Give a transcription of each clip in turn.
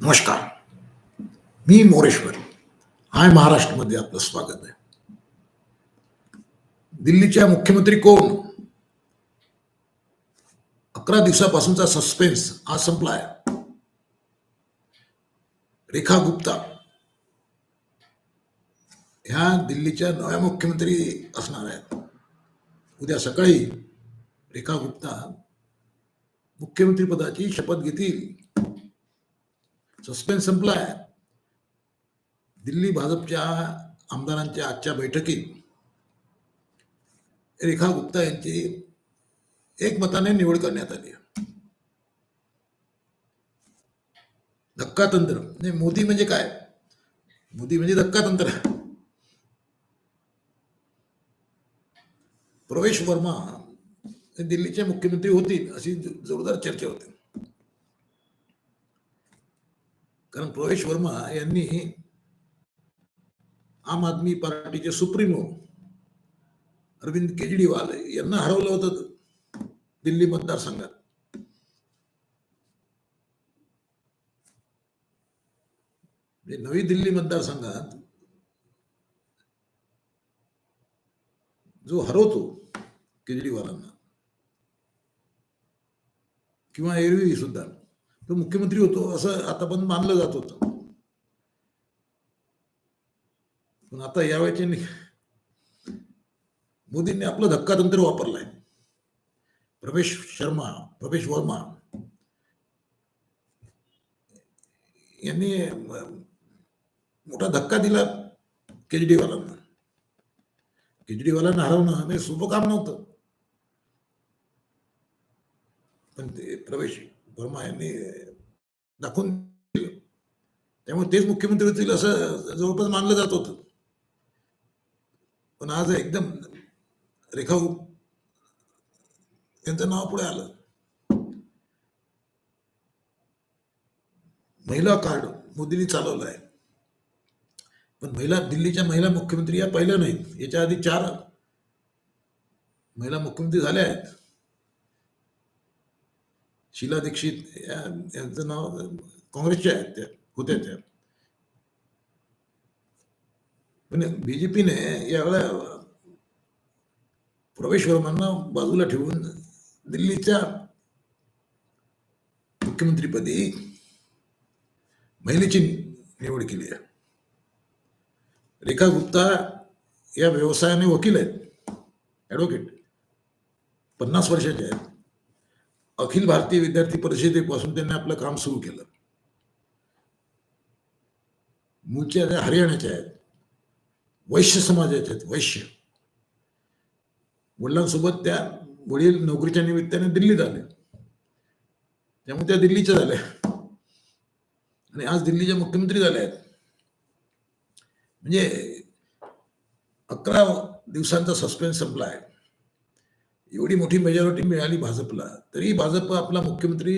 नमस्कार. मी मोरेश्वर. हाय महाराष्ट्रमध्ये आपलं स्वागत आहे. दिल्लीच्या मुख्यमंत्री कोण? अकरा दिवसापासूनचा सस्पेन्स आज संपलाय. रेखा गुप्ता. ह्या दिल्लीच्या नव्या मुख्यमंत्री असणार आहेत. उद्या सकाळी रेखा गुप्ता मुख्यमंत्री पदाची शपथ घेतील. सस्पेन्स संपलाय. दिल्ली भाजपच्या आमदारांच्या आजच्या बैठकीत रेखा गुप्ता यांची एकमताने निवड करण्यात आली धक्कातंत्र. म्हणजे मोदी म्हणजे काय? मोदी म्हणजे धक्कातंत्र. प्रवेश वर्मा दिल्लीचे मुख्यमंत्री होतील अशी जोरदार चर्चा होती. कारण प्रवेश वर्मा यांनी आम आदमी पार्टीचे सुप्रीमो अरविंद केजरीवाल यांना हरवलं होतं दिल्ली मतदारसंघात. नवी दिल्ली मतदारसंघात जो हरवतो केजरीवालांना, किंवा एरवी सुद्धा तो मुख्यमंत्री होतो असं आता पण मानलं जात होतं. पण आता यावेळेचे मोदींनी आपलं धक्कातंत्र वापरलाय. प्रवेश शर्मा प्रवेश वर्मा यांनी मोठा धक्का दिला केजरीवालांना. केजरीवालांना हरवणं हे सोपं काम नव्हतं. पण ते प्रवेश वर्मा यांनी दाखवून दिलं. त्यामुळे तेच मुख्यमंत्री होतील असं जवळपास मानलं जात होतं. पण आज एकदम रेखा त्यांचं नाव पुढे आलं. महिला कार्ड मोदींनी चालवलं आहे. पण महिला दिल्लीच्या महिला मुख्यमंत्री या पहिल्या नाहीत. याच्या आधी चार महिला मुख्यमंत्री झाल्या आहेत. शीला दीक्षित यांचं नाव काँग्रेसच्या आहेत त्या होत्या त्या पण बीजेपीने यावेळेला प्रवेश वर्मांना बाजूला ठेवून दिल्लीच्या मुख्यमंत्रीपदी महिलेची निवड केली आहे. रेखा गुप्ता या व्यवसायाने वकील आहेत ॲडव्होकेट पन्नास वर्षाचे आहेत. अखिल भारतीय विद्यार्थी परिषदेपासून त्यांनी आपलं काम सुरू केलं. मूळच्या हरियाणाच्या आहेत वैश्य समाजाच्या आहेत वैश्य. वडिलांसोबत त्या वडील नोकरीच्या निमित्ताने दिल्लीत आले. त्यामुळे त्या दिल्लीच्या झाल्या. आणि आज दिल्लीच्या मुख्यमंत्री झाल्या आहेत. म्हणजे अकरा दिवसांचा सस्पेन्स संपला आहे. एवढी मोठी मेजॉरिटी मिळाली भाजपला तरी भाजप आपला मुख्यमंत्री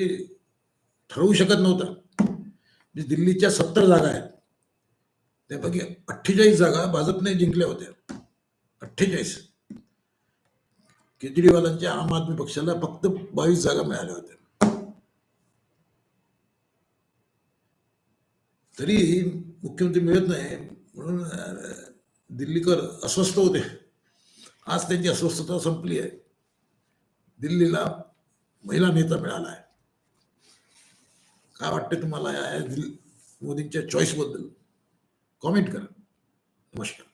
ठरवू शकत नव्हता. म्हणजे दिल्लीच्या सत्तर जागा आहेत त्यापैकी अठ्ठेचाळीस जागा भाजपने जिंकल्या होत्या. अठ्ठेचाळीस. केजरीवालांच्या आम आदमी पक्षाला फक्त बावीस जागा मिळाल्या होत्या. तरी मुख्यमंत्री मिळत नाही म्हणून दिल्लीकर अस्वस्थ होते. आज त्यांची अस्वस्थता संपली आहे. दिल्लीला महिला नेता मिळाला आहे. काय वाटते तुम्हाला या मोदींच्या चॉईसबद्दल? कॉमेंट करा. नमस्कार.